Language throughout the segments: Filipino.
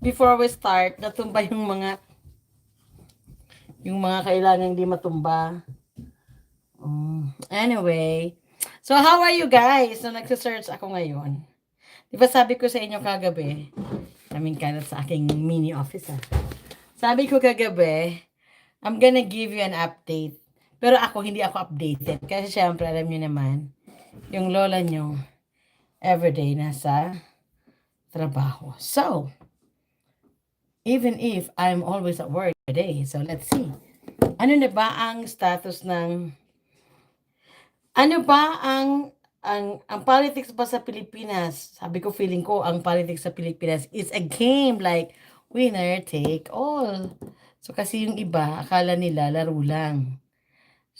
before we start, natumba yung mga yung mga kailangan hindi matumba. Um, anyway, so how are you guys? So nagsa-search ako ngayon. Di ba sabi ko sa inyo kagabi, kaming kalat sa aking mini office ah. Sabi ko kagabi, I'm gonna give you an update. Pero ako, hindi ako updated. Kasi syempre, alam niyo naman, yung lola nyo, everyday nasa trabaho. So, even if I'm always at work today, so let's see. Ano na ba ang status ng ano ba ang ang ang politics ba sa Pilipinas? Sabi ko feeling ko ang politics sa Pilipinas is a game like winner take all. So kasi yung iba akala nila laro lang.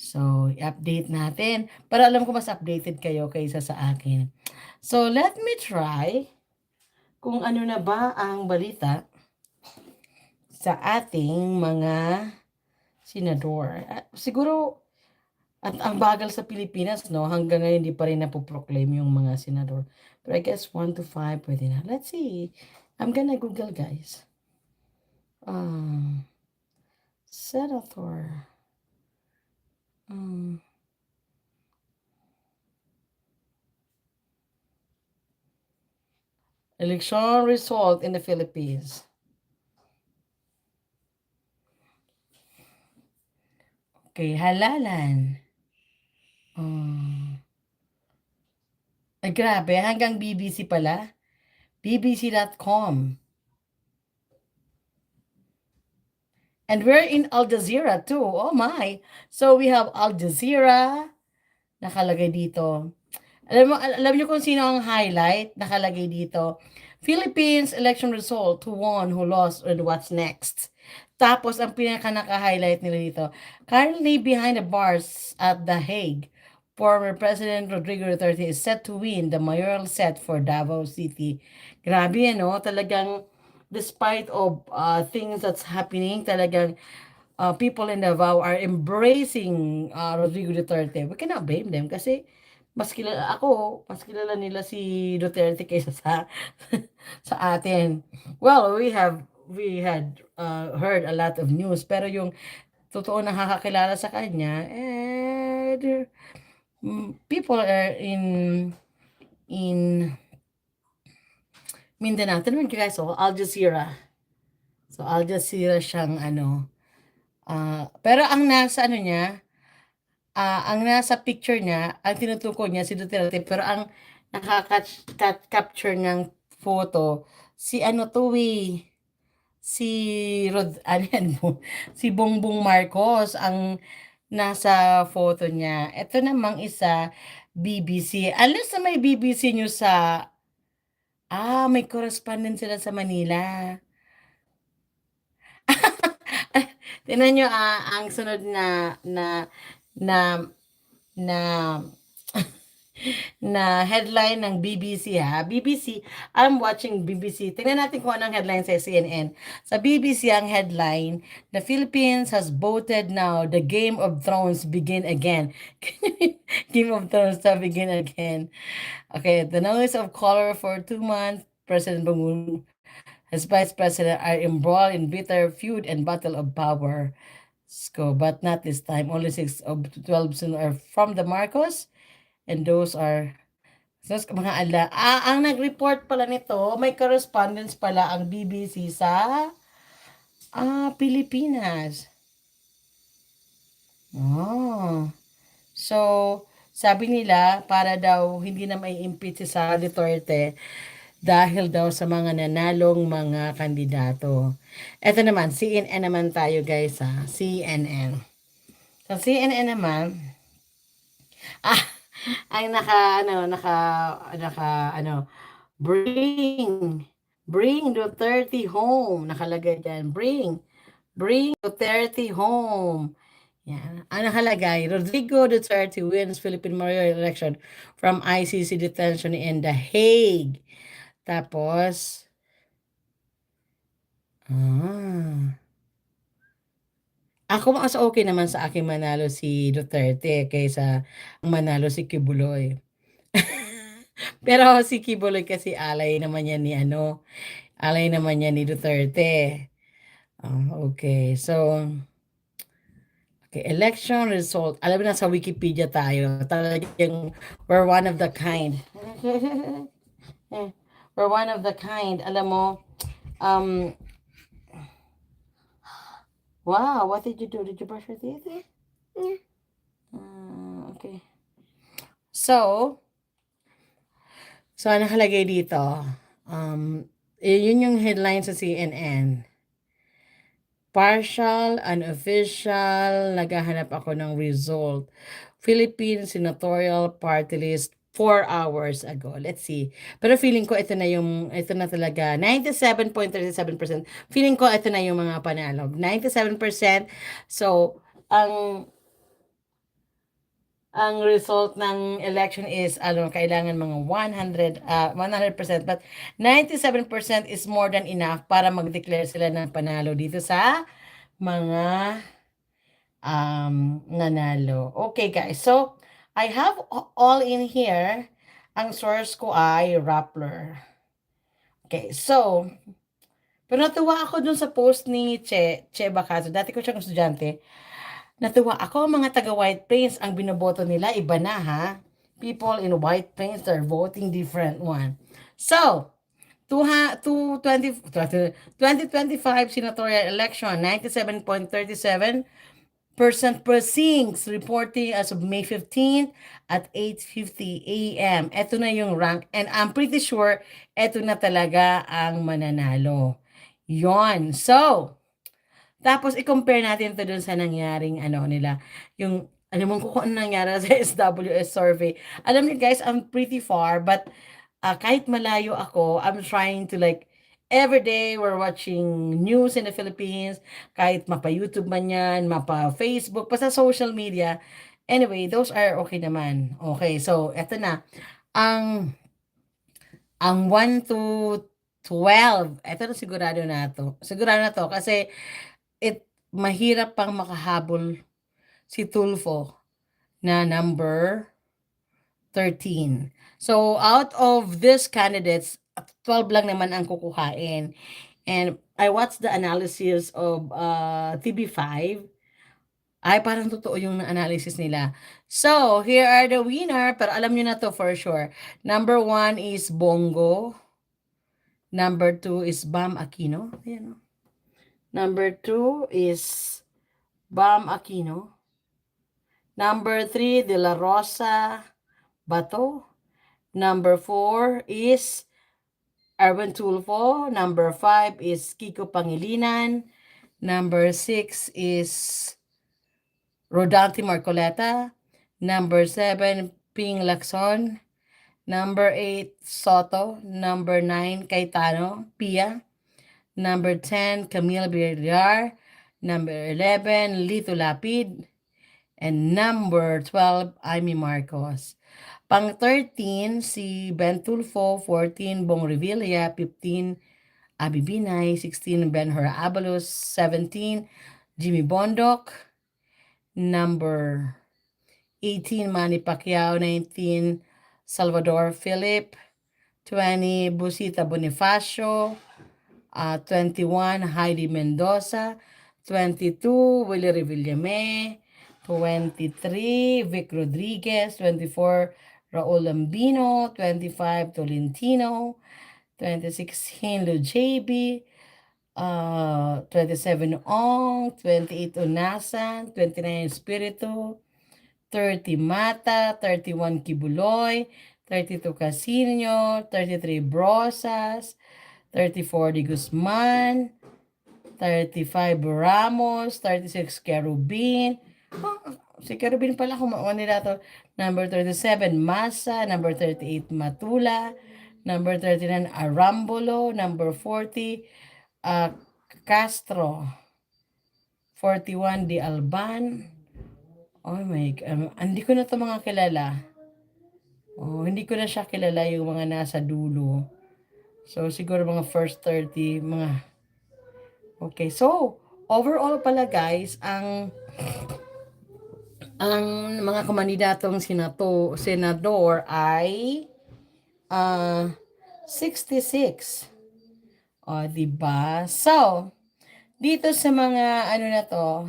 So, i-update natin. Para alam ko mas updated kayo kaysa sa akin. So, let me try kung ano na ba ang balita sa ating mga senador. Ah, Siguro, at ang bagal sa Pilipinas, no? Hanggang ngayon, hindi pa rin napoproclaim yung mga senador. But I guess 1 to 5 pwede na. Let's see. I'm gonna Google, guys. Um, senator. Um, election result in the Philippines. Okay, halalan. Um, ay, grabe, hanggang BBC pala. BBC.com. And we're in Al Jazeera too. Oh my. So we have Al Jazeera nakalagay dito. Alam mo al- alam niyo kung sino ang highlight nakalagay dito. Philippines election result who won, who lost, and what's next. Tapos ang pinaka naka-highlight nila dito, currently behind the bars at The Hague, former President Rodrigo Duterte is set to win the mayoral set for Davao City. Grabe ano, talagang despite of uh, things that's happening, talagang uh, people in Davao are embracing uh, Rodrigo Duterte. We cannot blame them kasi mas kilala ako, mas kilala nila si Duterte kaysa sa sa atin. Well, we have we had uh, heard a lot of news pero yung totoo nakakakilala sa kanya eh there- mm, people are in in Mindanao. Tanong nyo guys, oh, Al Jazeera. So, Al Jazeera siyang ano. ah, pero ang nasa ano niya, ah, ang nasa picture niya, ang tinutukoy niya si Duterte, pero ang nakaka-capture ng photo, si ano to eh, si Rod, yan mo, si Bongbong Marcos ang nasa photo niya. Ito namang isa, BBC. Alas na may BBC nyo sa, ah, may correspondent sila sa Manila. Tingnan nyo, ah, ang sunod na, na, na, na, na headline ng BBC ha. BBC, I'm watching BBC. Tingnan natin kung anong headline sa CNN. Sa BBC ang headline, The Philippines has voted now. The Game of Thrones begin again. Game of Thrones to begin again. Okay, the noise of color for two months. President Bongbong as Vice President are embroiled in bitter feud and battle of power. So, but not this time. Only six of 12 soon are from the Marcos and those are Sus, mga ala. Ah, ang nag-report pala nito, may correspondence pala ang BBC sa ah, Pilipinas. Oh. So, sabi nila, para daw hindi na may impeach Sara Duterte dahil daw sa mga nanalong mga kandidato. Ito naman, CNN naman tayo guys ha. CNN. Sa CNN naman, ah, ang naka, ano, naka, naka, ano, bring, bring Duterte home. Nakalagay dyan, bring, bring Duterte home. Yan. Ang nakalagay, Rodrigo Duterte wins Philippine mayoral election from ICC detention in The Hague. Tapos, ah, ako mas okay naman sa akin manalo si Duterte kaysa manalo si Kibuloy. Pero si Kibuloy kasi alay naman yan ni ano, Alay naman yan ni Duterte. Ah, okay, so, okay, election result. Alam mo na sa Wikipedia tayo. Talagang we're one of the kind. we're one of the kind. Alam mo, um, wow, what did you do? Did you brush your teeth? Ah, okay. So, so nakalagay dito, um, yun yung headline sa CNN. Partial, unofficial, naghahanap ako ng result. Philippine Senatorial Party List four hours ago. Let's see. Pero feeling ko ito na yung, ito na talaga, 97.37%. Feeling ko ito na yung mga panalo. 97%. So, ang ang result ng election is ano kailangan mga 100 uh, 100% but 97% is more than enough para mag-declare sila ng panalo dito sa mga um nanalo. Okay guys. So I have all in here. Ang source ko ay Rappler. Okay, so pero natuwa ako dun sa post ni Che, Che Bacazo. Dati ko siyang estudyante. Natuwa ako, mga taga White Plains, ang binoboto nila, iba na ha. People in White Plains are voting different one. So, 220, 2025 senatorial election, 97.37% precincts reporting as of May 15th at 8.50 a.m. Ito na yung rank and I'm pretty sure ito na talaga ang mananalo. Yon. So, tapos, i-compare natin to dun sa nangyaring ano nila. Yung, alam mo kung ano nangyari sa SWS survey. Alam niyo guys, I'm pretty far, but uh, kahit malayo ako, I'm trying to like, every day we're watching news in the Philippines, kahit mapa-YouTube man yan, mapa-Facebook, basta social media. Anyway, those are okay naman. Okay, so, eto na. Ang, ang 1 to 12, eto na sigurado na to. Sigurado na to kasi it mahirap pang makahabol si Tulfo na number 13. So out of these candidates, 12 lang naman ang kukuhain. And I watched the analysis of uh, TB5. Ay, parang totoo yung analysis nila. So, here are the winner. Pero alam nyo na to for sure. Number one is Bongo. Number two is Bam Aquino. Ayan, oh. Number two is Bam Aquino. Number three, De La Rosa Bato. Number four is Erwin Tulfo. Number five is Kiko Pangilinan. Number six is Rodante Marcoleta. Number seven, Ping Lacson. Number eight, Soto. Number nine, Caetano Pia. Number 10, Camille Villar. Number 11, Lito Lapid. And number 12, Amy Marcos. Pang 13, si Ben Tulfo. 14, Bong Revilla. 15, Abi Binay. 16, Ben Hora Abalos. 17, Jimmy Bondok. Number 18, Manny Pacquiao. 19, Salvador Philip. 20, Busita Bonifacio uh, 21 Heidi Mendoza, 22 Willie Revillame, 23 Vic Rodriguez, 24 Raul Lambino, 25 Tolentino, 26 Hinlo JB, uh, 27 Ong, 28 Unasan, 29 Espiritu, 30 Mata, 31 Kibuloy, 32 Casino, 33 Brosas, 34 Di Guzman, 35 Ramos, 36 Kerubin. Oh, si Kerubin pala kumaon nila to. Number 37 Masa, number 38 Matula, number 39 Arambolo, number 40 uh, Castro, 41 Di Alban. Oh my God. hindi ko na to mga kilala. Oh, hindi ko na siya kilala yung mga nasa dulo. So, siguro mga first 30, mga... Okay, so, overall pala guys, ang ang mga kumandidatong sinato, senador ay uh, 66. O, diba? So, dito sa mga ano na to,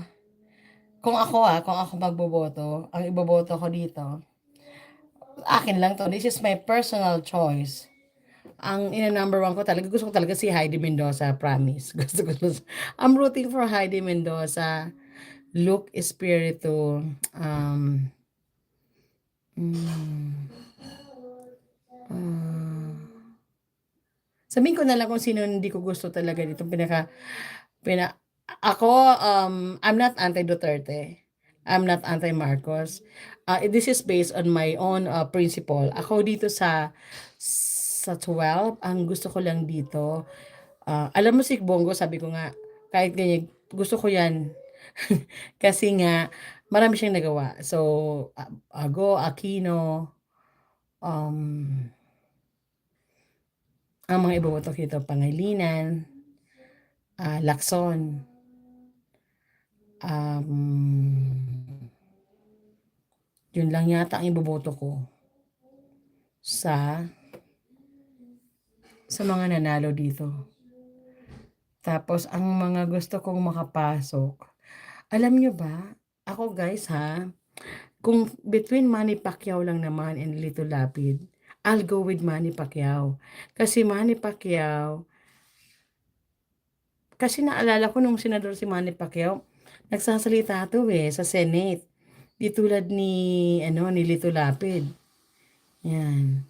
kung ako ah, kung ako magboboto, ang iboboto ko dito, akin lang to. This is my personal choice. Ang ina number one ko talaga, gusto ko talaga si Heidi Mendoza, promise. Gusto ko, I'm rooting for Heidi Mendoza. Look Espiritu. Um, mm, ah. sabihin ko na lang kung sino hindi ko gusto talaga dito. Pinaka, pina, ako, um, I'm not anti-Duterte. I'm not anti-Marcos. Uh, this is based on my own uh, principle. Ako dito sa sa 12, ang gusto ko lang dito, ah, alam mo si Bongo, sabi ko nga, kahit ganyan, gusto ko yan. Kasi nga, marami siyang nagawa. So, A- Ago, Aquino, um, ang mga iboboto dito, Pangilinan, ah, Lacson, um, yun lang yata ang iboboto ko sa sa mga nanalo dito. Tapos, ang mga gusto kong makapasok, alam nyo ba, ako guys ha, kung between Manny Pacquiao lang naman and Lito Lapid, I'll go with Manny Pacquiao. Kasi Manny Pacquiao, kasi naalala ko nung senador si Manny Pacquiao, nagsasalita to eh, sa Senate. Di tulad ni, ano, ni Lito Lapid. Yan.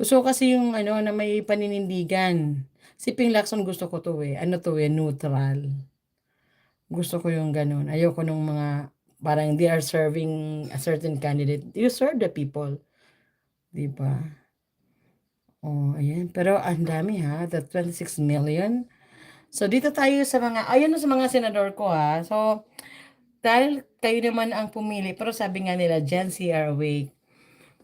Gusto ko kasi yung ano na may paninindigan. Si Ping Lacson gusto ko to eh. Ano to eh, neutral. Gusto ko yung ganun. Ayoko nung mga parang they are serving a certain candidate. You serve the people. Di ba? Oh, ayan. Pero ang dami ha. The 26 million. So, dito tayo sa mga, ayun sa mga senador ko ha. So, dahil kayo naman ang pumili, pero sabi nga nila, Gen Z are awake.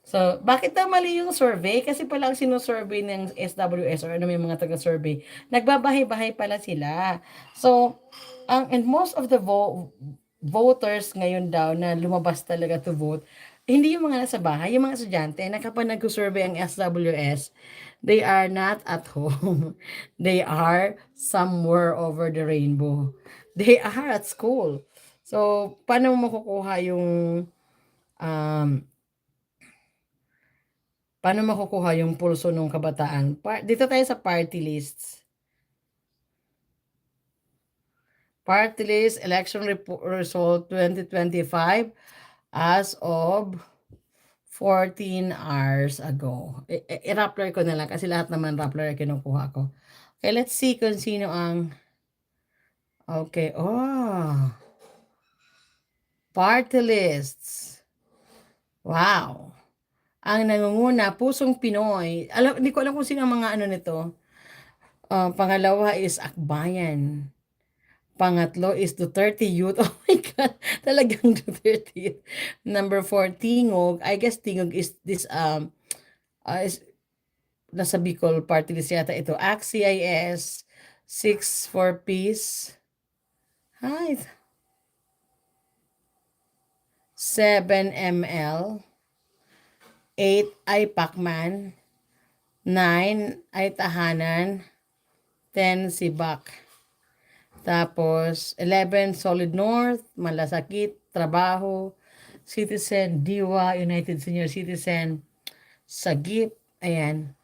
So, bakit daw mali yung survey? Kasi pala ang sinusurvey ng SWS or ano may mga taga-survey, nagbabahay-bahay pala sila. So, ang and most of the vo- voters ngayon daw na lumabas talaga to vote, hindi yung mga nasa bahay, yung mga estudyante na kapag nag-survey ang SWS, they are not at home. they are somewhere over the rainbow. They are at school. So, paano makukuha yung um, paano makukuha yung pulso ng kabataan? Pa- dito tayo sa party lists. Party list election result 2025 as of 14 hours ago. I-rappler ko na lang kasi lahat naman rappler kinukuha ko. Okay, let's see kung sino ang Okay, oh. Party lists. Wow. Ang nangunguna, Pusong Pinoy. Alam, hindi ko alam kung sino ang mga ano nito. Ah, pangalawa is Akbayan. Pangatlo is Duterte Youth. Oh my God, talagang Duterte Youth. Number four, Tingog. I guess Tingog is this, um, uh, is, nasa Bicol party list yata ito. ACT-CIS, 6 for Peace. Hi. 7 ml. 8 ay Pacman. 9 ay Tahanan. 10 Sibak. Tapos, 11, Solid North, Malasakit, Trabaho, Citizen, Diwa, United Senior Citizen, Sagip, ayan.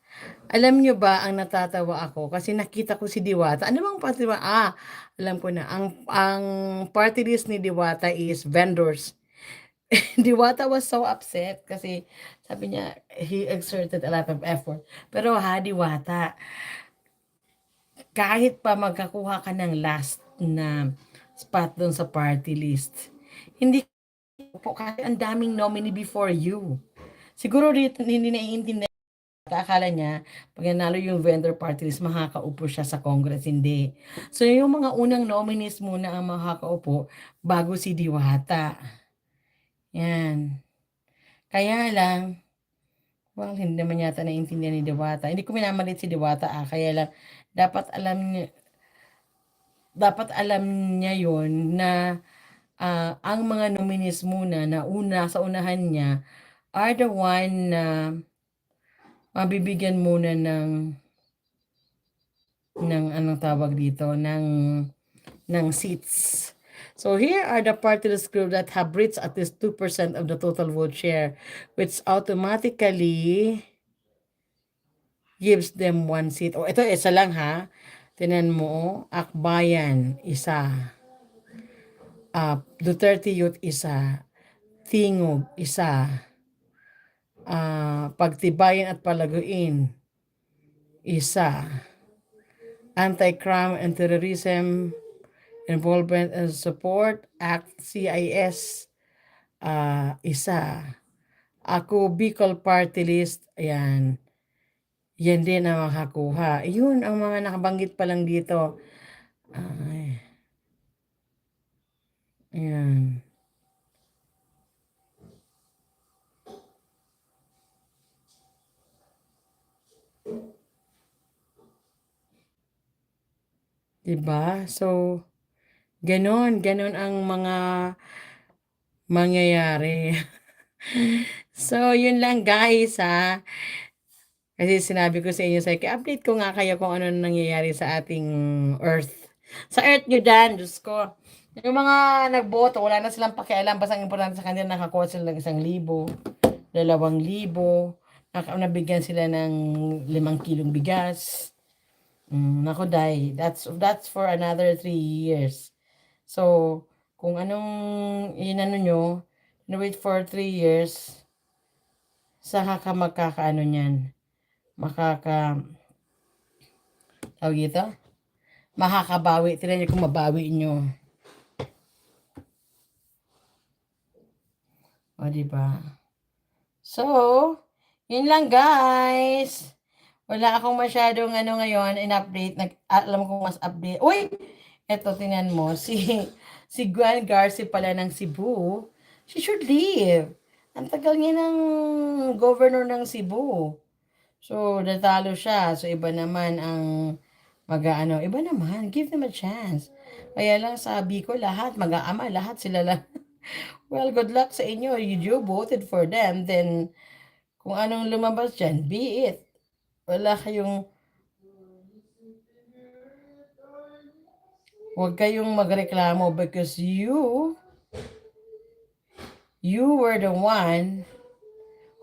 Alam nyo ba, ang natatawa ako, kasi nakita ko si Diwata. Ano bang party ba? Ah, alam ko na. Ang, ang party list ni Diwata is vendors. Diwata was so upset kasi sabi niya, he exerted a lot of effort. Pero ha, Diwata, kahit pa magkakuha ka ng last na spot doon sa party list, hindi po kasi ang daming nominee before you. Siguro dito hindi naiintindihan akala niya, pag nanalo yung vendor party list, makakaupo siya sa Congress. Hindi. So, yung mga unang nominees muna ang makakaupo bago si Diwata. Yan. Kaya lang, well, hindi naman yata naiintindihan ni Diwata. Hindi ko minamalit si Diwata, ah. Kaya lang, dapat alam niya, dapat alam niya yon na ah, ang mga nominees muna na una sa unahan niya are the one na mabibigyan muna ng ng anong tawag dito ng ng seats. So here are the party list group that have reached at least 2% of the total vote share, which automatically gives them one seat. O ito, isa lang ha. Tinan mo, Akbayan, isa. Ah, Duterte Youth, isa. Tingog, isa. Ah, Pagtibayan at Palaguin, isa. Anti-Crime and Terrorism Involvement and Support Act CIS ah isa. Ako Bicol Party List ayan. Yan din ang makakuha. Yun ang mga nakabanggit pa lang dito. Ay. Ayan. Diba? So, ganon, ganon ang mga mangyayari. so, yun lang guys ha. Kasi sinabi ko sa inyo, sa update ko nga kayo kung ano nangyayari sa ating Earth. Sa Earth nyo dyan, Diyos ko. Yung mga nagboto, wala na silang pakialam. Basta ang importante sa kanila, nakakuha sila ng isang libo, dalawang libo, naka- nabigyan sila ng limang kilong bigas. Mm, nako, day. That's, that's for another three years. So, kung anong inano nyo, wait for three years, saka ka magkakaano niyan. Makaka, tawag dito? Makakabawi. Tignan niyo kung mabawi nyo. O, diba? So, yun lang guys. Wala akong masyadong ano ngayon, in-update. Nag, alam ko mas update. Uy! Eto, tinan mo. Si, si Gwen Garcia pala ng Cebu. She should leave. Ang tagal niya ng governor ng Cebu. So, natalo siya. So, iba naman ang mag-ano. Iba naman. Give them a chance. Kaya lang sabi ko, lahat, mag-aama, lahat sila lang. well, good luck sa inyo. You, you voted for them. Then, kung anong lumabas dyan, be it. Wala kayong Huwag kayong magreklamo because you you were the one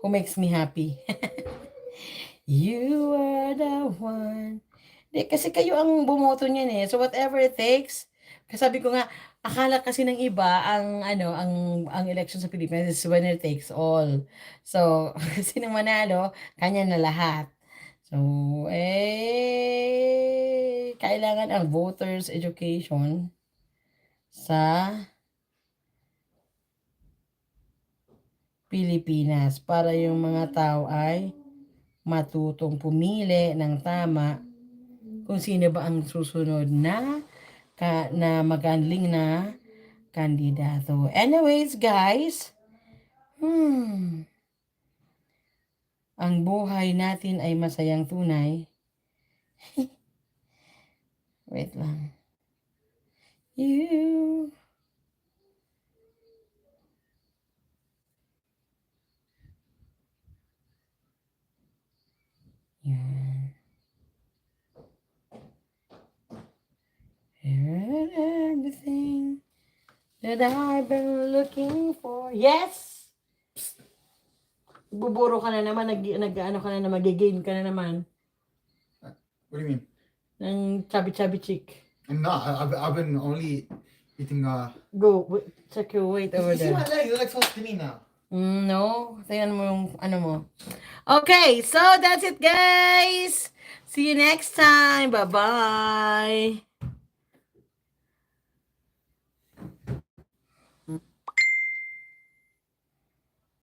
who makes me happy. you are the one. Di, kasi kayo ang bumoto niyan eh. So whatever it takes, kasabi ko nga, akala kasi ng iba ang ano ang ang election sa Pilipinas is winner takes all. So nang manalo, kanya na lahat. So eh kailangan ang voters education sa Pilipinas para yung mga tao ay matutong pumili ng tama kung sino ba ang susunod na ka, na magaling na kandidato. Anyways, guys, hmm, ang buhay natin ay masayang tunay. Wait lang. You. Yan. Everything that I've been looking for. Yes! Buburo ka na naman, nag, nag ano ka na naman, gain ka na naman. What do you mean? Ng chubby-chubby chick. I'm not. I- I've, I've been only eating. Uh. Go, wait, check your weight over You see my there. legs? They're like so skinny now. Mm, no, tingnan mo yung ano mo. Okay, so that's it guys. See you next time. Bye-bye.